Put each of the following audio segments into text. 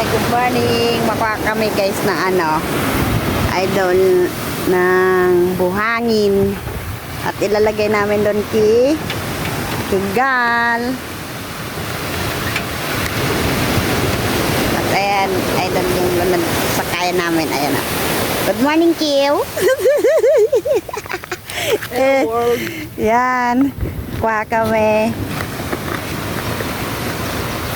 Hi, good morning. Makuha kami guys na ano, idol ng buhangin. At ilalagay namin doon ki Tugal. At ayan, idol yung lunod sa kaya namin. Ayan na. Good morning, Kiw. eh, yan. Kuha kami.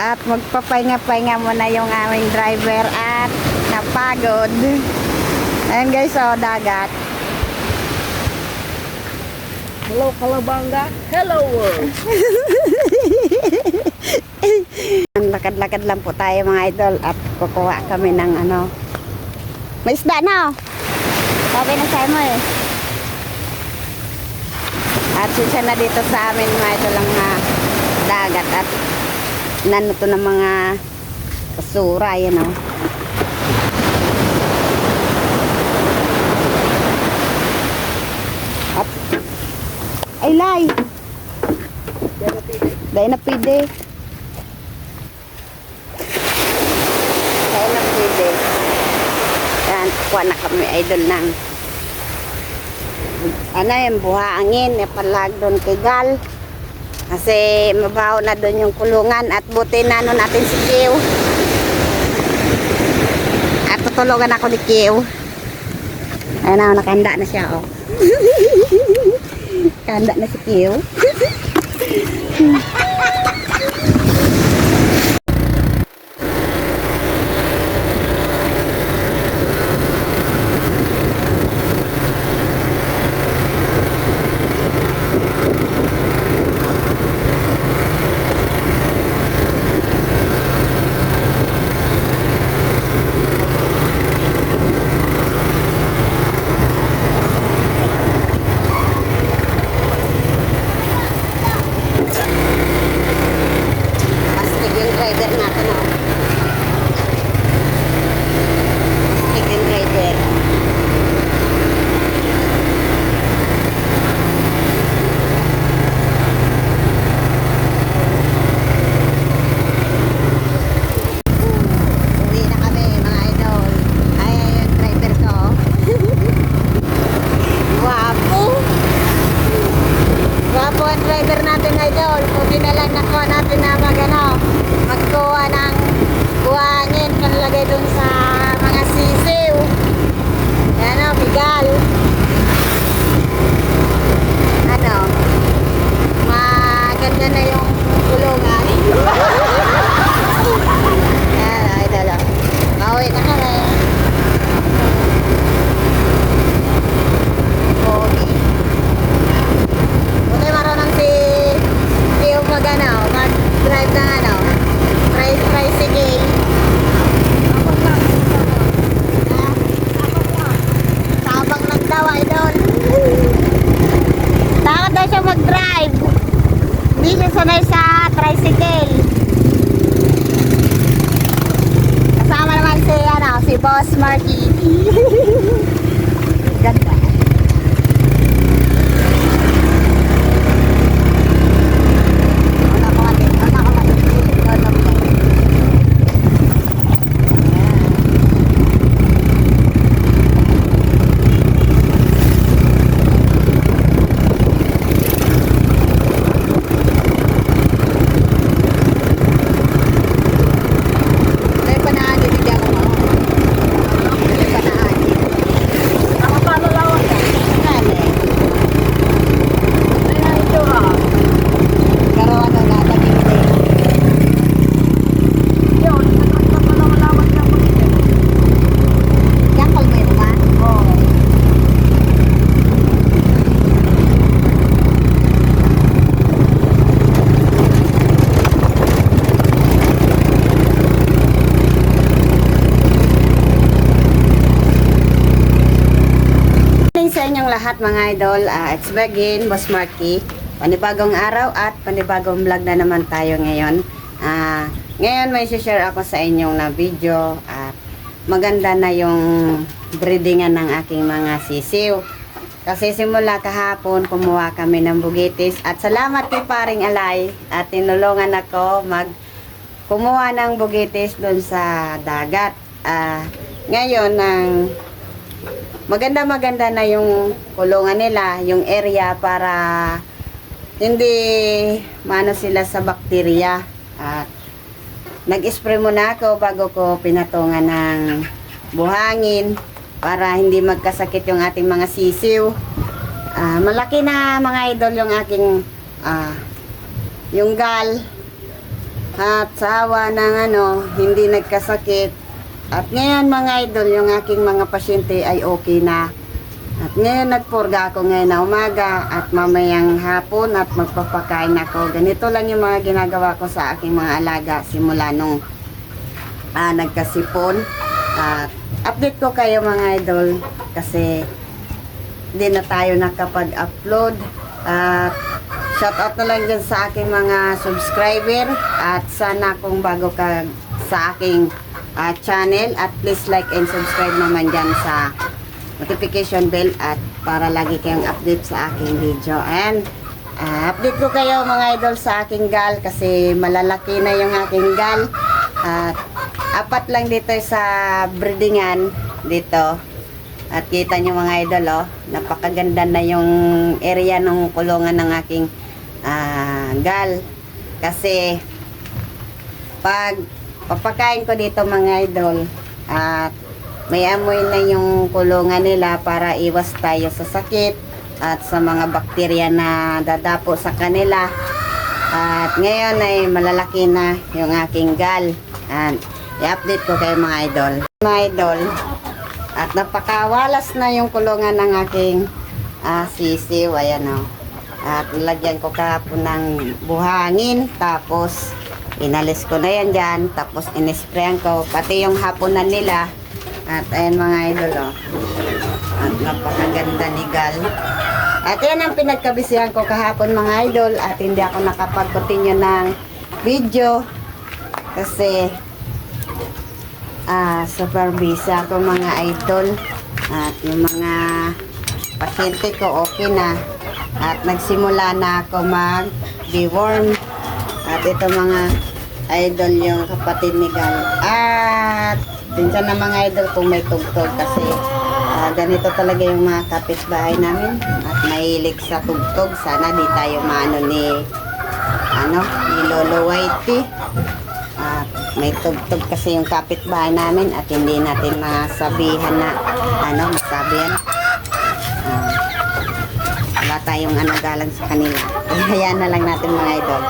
At magpapahinga-pahinga muna yung aming driver at napagod. Ayan guys, oh, dagat. Hello, Kalabanga. Hello, world. Lakad-lakad lang po tayo mga idol at kukuha kami ng ano. May isda na oh. Sabi na sa'yo mo eh. At sisa na dito sa amin mga idol ang ah, dagat at nano to ng mga kasura yan oh. At ay lay. Dahil na pwede. Dahil na pwede. Yan, kuha na kami idol ng ano yung buhangin, ipalag doon kay Gal. Kasi mabaho na doon yung kulungan at buti na ano natin si Kiw. At tutulungan ako ni Kiw. Ayun na, nakanda na siya, oh. Kanda na si Kiw. Astig yung driver natin, oh. Astig yung driver. Uwi na kami, mga idol. Ay, ay, yung driver ko. oh. Wapo. Wapo ang driver natin, Buti na nakuha natin na mag, ano, magkuha ng buhangin panlagay dun sa mga sisiw. Yan o, bigal. Ano, maganda na yung kulungan. Yan, idol. oh. Mauwi na kami. Okay. Buti marunong si Tio mag ano, mag-drive ng ano, tri tricycle. Ha? Tabang lang daw, idol. Takot daw siya mag-drive. Hindi siya sanay sa tricycle. Kasama naman si, ano, si Boss Marky. Ganda. Wala ko ate, wala ko ate. Wala ko ate. Dahil panahagi, hindi ako mo. Dahil panahagi. Nakapalalawan ka. Ano eh. Ay, ay, ito ha. Karawan na natin hindi. Yun, nakapalalawan ka mo rin. Yan pag may naman. Oo. Morning sa inyong lahat mga idol. Ah, it's again, Boss Marky. Panibagong araw at panibagong vlog na naman tayo ngayon. Ah, ngayon may share ako sa inyong na video at maganda na yung breedingan ng aking mga sisiw. Kasi simula kahapon, kumuha kami ng bugitis. At salamat kay paring Alay at tinulungan ako mag kumuha ng bugitis doon sa dagat. Ah, ngayon, ang maganda-maganda na yung kulungan nila, yung area para hindi mano sila sa bakterya. At nag-spray muna ako bago ko pinatungan ng buhangin para hindi magkasakit yung ating mga sisiw. Ah, malaki na mga idol yung aking ah, yung gal at sa hawa ng ano, hindi nagkasakit. At ngayon mga idol, yung aking mga pasyente ay okay na. At ngayon nagpurga ako ngayon na umaga at mamayang hapon at magpapakain ako. Ganito lang yung mga ginagawa ko sa aking mga alaga simula nung ah, nagkasipon. At update ko kayo mga idol kasi hindi na tayo nakapag-upload. At shout out na lang dyan sa aking mga subscriber at sana kung bago ka sa aking ah, channel at please like and subscribe naman dyan sa notification bell at para lagi kayong update sa aking video. And ah, update ko kayo mga idol sa aking gal kasi malalaki na yung aking gal. At apat lang dito sa breedingan dito. At kita nyo mga idol oh, napakaganda na yung area ng kulungan ng aking ah, gal. Kasi pag papakain ko dito mga idol at may amoy na yung kulungan nila para iwas tayo sa sakit at sa mga bakterya na dadapo sa kanila. At ngayon ay malalaki na yung aking gal. At i-update ko kayo mga idol. Mga idol, at napakawalas na yung kulungan ng aking ah, sisiw. Ayan o. At nilagyan ko kahapon ng buhangin. Tapos, inalis ko na yan dyan. Tapos, inisprayan ko. Pati yung hapunan nila. At ayan mga idol o. At napakaganda ni Gal. At yan ang pinagkabisihan ko kahapon mga idol. At hindi ako nakapag-continue ng video. Kasi, ah, super busy ako mga idol. At yung mga pasyente ko okay na. At nagsimula na ako mag-deworm. At ito mga idol yung kapatid ni Gal. At minsan na mga idol kung may tugtog kasi ah, ganito talaga yung mga kapitbahay namin. At mahilig sa tugtog. Sana di tayo maano ni ano, ni Lolo Whitey. At may tugtog kasi yung kapitbahay namin at hindi natin masabihan na ano, masabihan. Ah, wala tayong ano sa kanila. Hayaan na lang natin mga idol.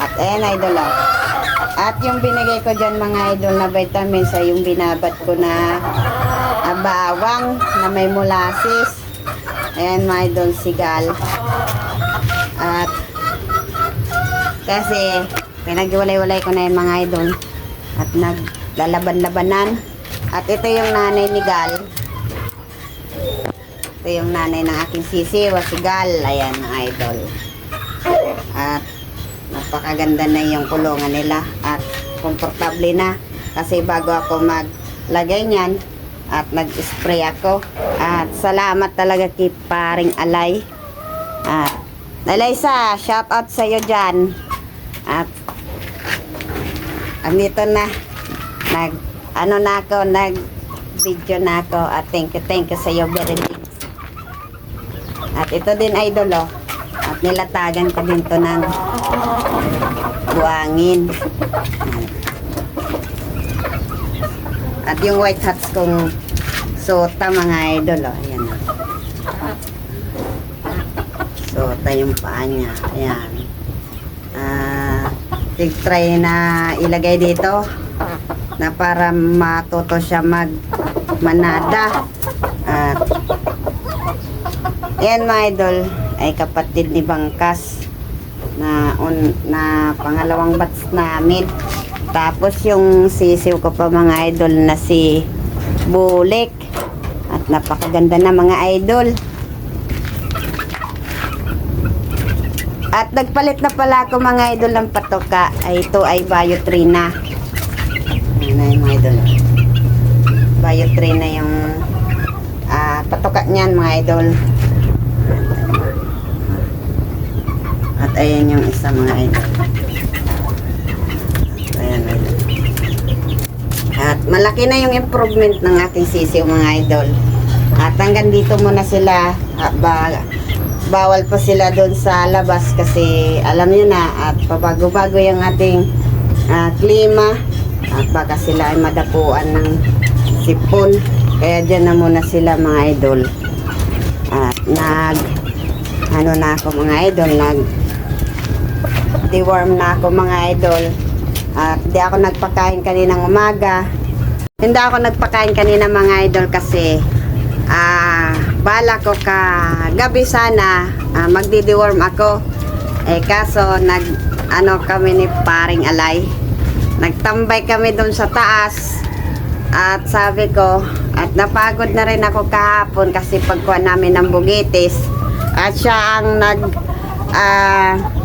At ayan idol oh. At yung binigay ko dyan mga idol na vitamins ay yung binabat ko na ah, bawang na may molasses. Ayan mga idol sigal. At kasi pinagwalay-walay ko na yung mga idol at naglalaban-labanan. At ito yung nanay ni Gal. Ito yung nanay ng aking sisi, si Gal. Ayan, mga idol. At napakaganda na yung kulungan nila at komportable na. Kasi bago ako maglagay niyan at nag-spray ako. At salamat talaga kay paring Alay. At Alaysa, shout out sa iyo dyan. At andito na nag ano na ako nag video na ako at thank you thank you sa iyo very much at ito din idol oh nilatagan ko din to ng buhangin. At yung white hats kong sota mga idol oh ayan. Sota yung paa niya ayan. Ah tig-try na ilagay dito na para matuto siya mag manada. At yan mga idol ay kapatid ni Bangkas na un, na pangalawang batch namin tapos yung sisiw ko pa mga idol na si Bulik at napakaganda na mga idol At nagpalit na pala ako mga idol ng patoka. Ay, ito ay Biotrina. Ayan na yung mga idol. Biotrina yung ah, patoka niyan mga idol. Ayan yung isa mga idol. Ayan malaki na yung improvement ng aking sisiw mga idol. At hanggang dito muna sila, ba, bawal pa sila doon sa labas kasi alam niyo na at pabago-bago yung ating ah, klima at baka sila ay madapuan ng sipon. Kaya dyan na muna sila mga idol. At nag, ano na ako mga idol, nag deworm na ako mga idol. At di ako nagpakain kaninang umaga. Hindi ako nagpakain kanina mga idol kasi ah bala ko ka gabi sana ah, magdi-deworm ako. Eh kaso nag ano kami ni paring alay. Nagtambay kami doon sa taas. At sabi ko, at napagod na rin ako kahapon kasi pagkuha namin ng bugitis. At siya ang nag ah,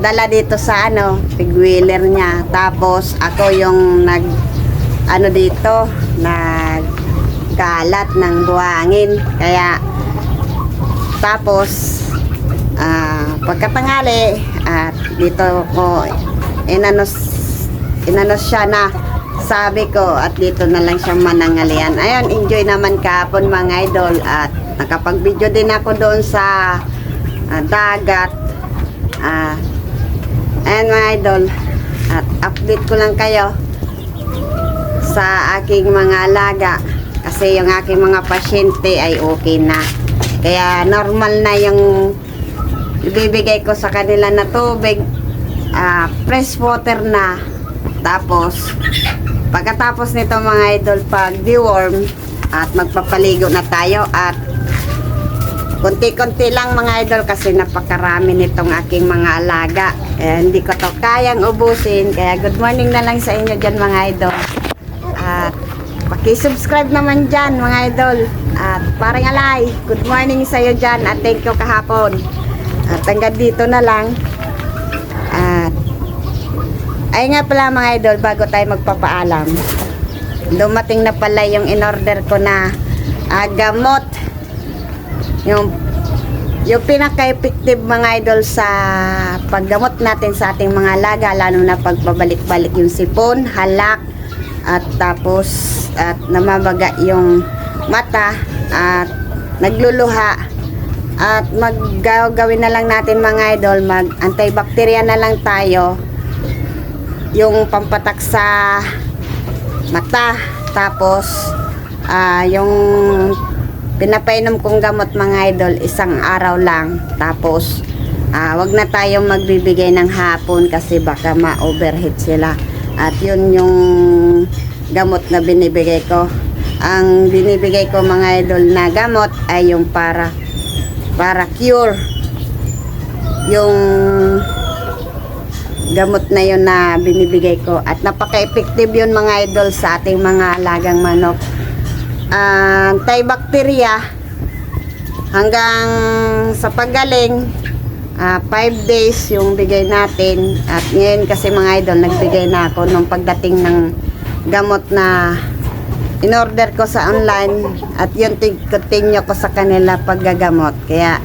dala dito sa ano, pig-wheeler niya. Tapos ako yung nag ano dito, nag kalat ng buhangin. Kaya tapos ah pagkatangali at dito ko inanos inanos siya na sabi ko at dito na lang siya manangalian. Ayun, enjoy naman kahapon mga idol at nakapag-video din ako doon sa ah, dagat. Ah, Ayan mga idol. At update ko lang kayo sa aking mga alaga. Kasi yung aking mga pasyente ay okay na. Kaya normal na yung ibibigay ko sa kanila na tubig. ah, fresh water na. Tapos, pagkatapos nito mga idol, pag deworm, at magpapaligo na tayo at Kunti-kunti lang mga idol kasi napakarami nitong aking mga alaga. Eh, hindi ko to kayang ubusin. Kaya good morning na lang sa inyo dyan mga idol. At paki-subscribe naman dyan mga idol. At parang alay, good morning sa iyo dyan at thank you kahapon. At hanggang dito na lang. At ay nga pala mga idol, bago tayo magpapaalam. Dumating na pala yung in-order ko na ah, gamot yung yung pinaka-effective mga idol sa paggamot natin sa ating mga alaga lalo na pagpabalik-balik yung sipon, halak at tapos at namabaga yung mata at nagluluha at maggagawin na lang natin mga idol mag antibacteria na lang tayo yung pampatak sa mata tapos ah, yung pinapainom kong gamot mga idol isang araw lang. Tapos ah, wag na tayong magbibigay ng hapon kasi baka ma-overheat sila. At yun yung gamot na binibigay ko. Ang binibigay ko mga idol na gamot ay yung para para cure. Yung gamot na yun na binibigay ko. At napaka-effective yun mga idol sa ating mga alagang manok. uh, antibacteria hanggang sa paggaling 5 days yung bigay natin. At ngayon kasi mga idol nagbigay na ako nung pagdating ng gamot na in-order ko sa online at yun continue ko sa kanila paggagamot. Kaya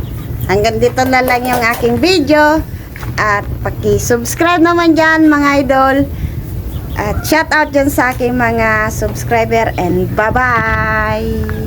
hanggang dito na lang yung aking video. At paki-subscribe naman dyan mga idol at shout out dyan sa aking mga subscriber and bye-bye!